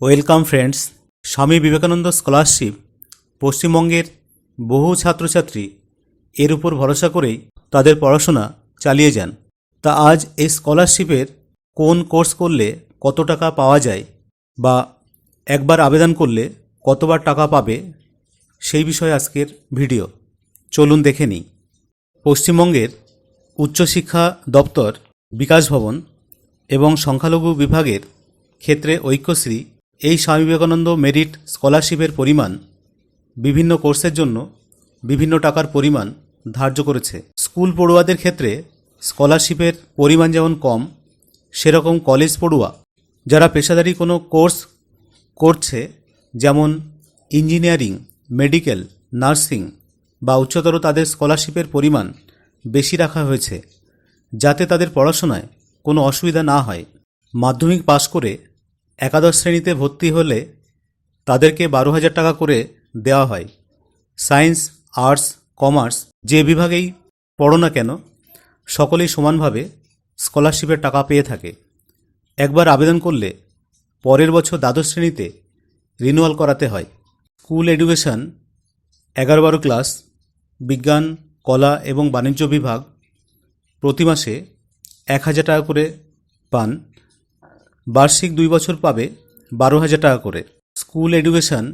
Welcome friends, Swami Vivekananda scholarship, পশ্চিমবঙ্গের বহু ছাত্রছাত্রী এর উপর ভরসা করেই তাদের পড়াশোনা চালিয়ে যান। তা আজ এই স্কলারশিপের কোন কোর্স করলে কত টাকা পাওয়া যায় বা একবার আবেদন করলে কতবার টাকা পাবে, সেই বিষয়ে আজকের ভিডিও। চলুন দেখে নিই। পশ্চিমবঙ্গের উচ্চশিক্ষা দপ্তর, বিকাশ ভবন এবং সংখ্যালঘু বিভাগের ক্ষেত্রে ঐক্যশ্রী এই স্বামী বিবেকানন্দ মেরিট স্কলারশিপের পরিমাণ বিভিন্ন কোর্সের জন্য বিভিন্ন টাকার পরিমাণ ধার্য করেছে। স্কুল পড়ুয়াদের ক্ষেত্রে স্কলারশিপের পরিমাণ যেমন কম, সেরকম কলেজ পড়ুয়া যারা পেশাদারি কোনো কোর্স করছে, যেমন ইঞ্জিনিয়ারিং, মেডিকেল, নার্সিং বা উচ্চতর তাদের স্কলারশিপের পরিমাণ বেশি রাখা হয়েছে, যাতে তাদের পড়াশোনায় কোনো অসুবিধা না হয়। মাধ্যমিক পাশ করে একাদশ শ্রেণীতে ভর্তি হলে তাদেরকে বারো হাজার টাকা করে দেওয়া হয়। সায়েন্স, আর্টস, কমার্স যে বিভাগেই পড়ো না কেন, সকলেই সমানভাবে স্কলারশিপের টাকা পেয়ে থাকে। একবার আবেদন করলে পরের বছর দ্বাদশ শ্রেণীতে রিনুয়াল করাতে হয়। স্কুল এডুকেশন, এগারো বারো ক্লাস, বিজ্ঞান, কলা এবং বাণিজ্য বিভাগ প্রতি মাসে এক হাজার টাকা করে পান। বার্ষিক দুই বছর পাবে বারো হাজার টাকা করে। স্কুল এডুকেশন,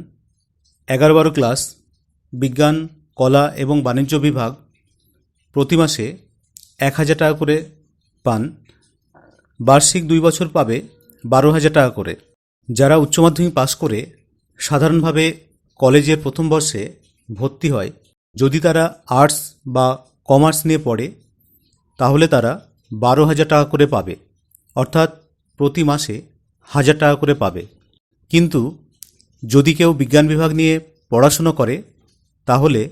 এগারো বারো ক্লাস, বিজ্ঞান, কলা এবং বাণিজ্য বিভাগ প্রতি মাসে এক হাজার টাকা করে পান। বার্ষিক দুই বছর পাবে বারো হাজার টাকা করে। যারা উচ্চ মাধ্যমিক পাশ করে সাধারণভাবে কলেজের প্রথম বর্ষে ভর্তি হয়, যদি তারা আর্টস বা কমার্স নিয়ে পড়ে, তাহলে তারা বারো হাজার টাকা করে পাবে। অর্থাৎ প্রতি মাসে হাজার টাকা করে পাবে। কিন্তু যদি কেউ বিজ্ঞান বিভাগ নিয়ে পড়াশুনো করে, তাহলে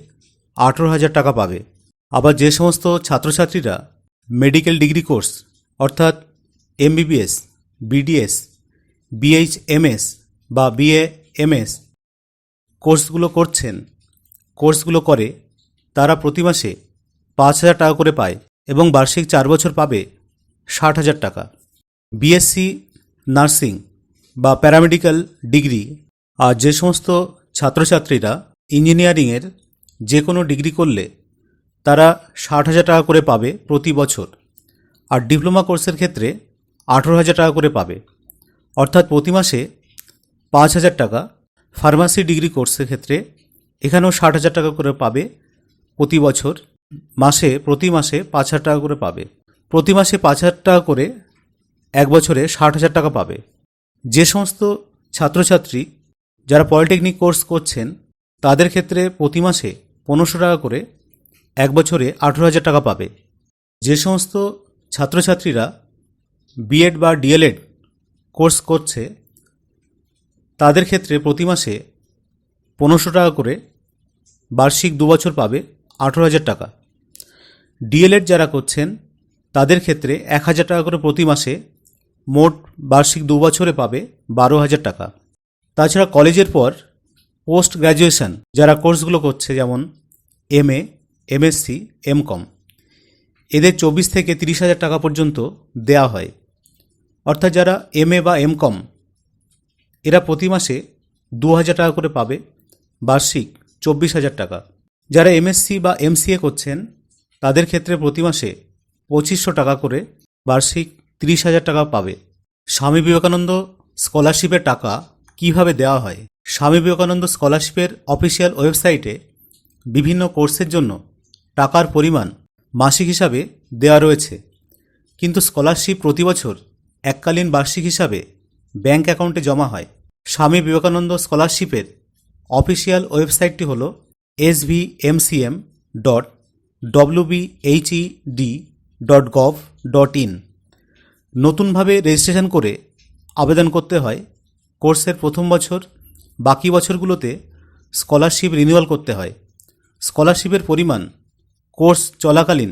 আঠেরো হাজার টাকা পাবে। আবার যে সমস্ত ছাত্রছাত্রীরা মেডিকেল ডিগ্রি কোর্স, অর্থাৎ এমবিবিএস, বিডিএস, বিএইচএমএস বা বিএ বিএএমএস কোর্সগুলো করছেন, কোর্সগুলো করে, তারা প্রতি মাসে পাঁচ হাজার টাকা করে পায় এবং বার্ষিক চার বছর পাবে ষাট হাজার টাকা। বিএসসি নার্সিং বা প্যারামেডিক্যাল ডিগ্রি আর যে সমস্ত ছাত্রছাত্রীরা ইঞ্জিনিয়ারিংয়ের যে কোনো ডিগ্রি করলে তারা ষাট হাজার টাকা করে পাবে প্রতি বছর। আর ডিপ্লোমা কোর্সের ক্ষেত্রে আঠেরো হাজার টাকা করে পাবে। অর্থাৎ প্রতি মাসে পাঁচ হাজার টাকা ফার্মাসি ডিগ্রি কোর্সের ক্ষেত্রে এখানেও ষাট হাজার টাকা করে পাবে প্রতি বছর। মাসে, প্রতি মাসে পাঁচ হাজার টাকা করে পাবে। প্রতি মাসে পাঁচ হাজার টাকা করে এক বছরে ষাট হাজার টাকা পাবে। যে সমস্ত ছাত্রছাত্রী যারা পলিটেকনিক কোর্স করছেন, তাদের ক্ষেত্রে প্রতি মাসে পনেরোশো টাকা করে এক বছরে আঠেরো হাজার টাকা পাবে। যে সমস্ত ছাত্রছাত্রীরা বিএড বা ডিএলএড কোর্স করছে, তাদের ক্ষেত্রে প্রতি মাসে পনেরোশো টাকা করে বার্ষিক দু বছর পাবে আঠেরো হাজার টাকা। ডিএলএড যারা করছেন, তাদের ক্ষেত্রে এক হাজার টাকা করে প্রতি মাসে মোট বার্ষিক দু বছরে পাবে বারো হাজার টাকা। তাছাড়া কলেজের পর পোস্ট গ্র্যাজুয়েশন যারা কোর্সগুলো করছে, যেমন এম এ এমএসসি, এমকম, এদের চব্বিশ থেকে তিরিশ হাজার টাকা পর্যন্ত দেয়া হয়। অর্থাৎ যারা এম এ বা এমকম, এরা প্রতি মাসে দু হাজার টাকা করে পাবে বার্ষিক চব্বিশ হাজার টাকা। যারা এমএসসি বা এমসিএ করছেন, তাদের ক্ষেত্রে প্রতি মাসে পঁচিশশো টাকা করে বার্ষিক তিরিশ হাজার টাকা পাবে। স্বামী বিবেকানন্দ স্কলারশিপের টাকা কীভাবে দেওয়া হয়? স্বামী বিবেকানন্দ স্কলারশিপের অফিসিয়াল ওয়েবসাইটে বিভিন্ন কোর্সের জন্য টাকার পরিমাণ মাসিক হিসাবে দেওয়া রয়েছে। কিন্তু স্কলারশিপ প্রতি বছর এককালীন বার্ষিক হিসাবে ব্যাংক অ্যাকাউন্টে জমা হয়। স্বামী বিবেকানন্দ স্কলারশিপের অফিসিয়াল ওয়েবসাইটটি হল S V M C M dot WBHED dot gov dot in নতুনভাবে রেজিস্ট্রেশন করে আবেদন করতে হয়। কোর্সের প্রথম বছর, বাকি বছরগুলোতে স্কলারশিপ রিনিউয়াল করতে হয়। স্কলারশিপের পরিমাণ কোর্স চলাকালীন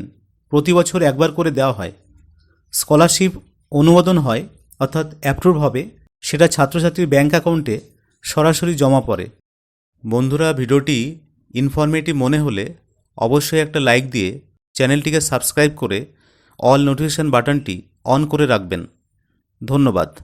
প্রতি বছর একবার করে দেওয়া হয়। স্কলারশিপ অনুমোদন হয়, অর্থাৎ অ্যাপ্রুভ হবে, সেটা ছাত্রছাত্রীর ব্যাংক অ্যাকাউন্টে সরাসরি জমা পড়ে। বন্ধুরা, ভিডিওটি ইনফরমেটিভ মনে হলে অবশ্যই একটা লাইক দিয়ে চ্যানেলটিকে সাবস্ক্রাইব করে অল নোটিফিকেশান বাটনটি অন করে রাখবেন। ধন্যবাদ।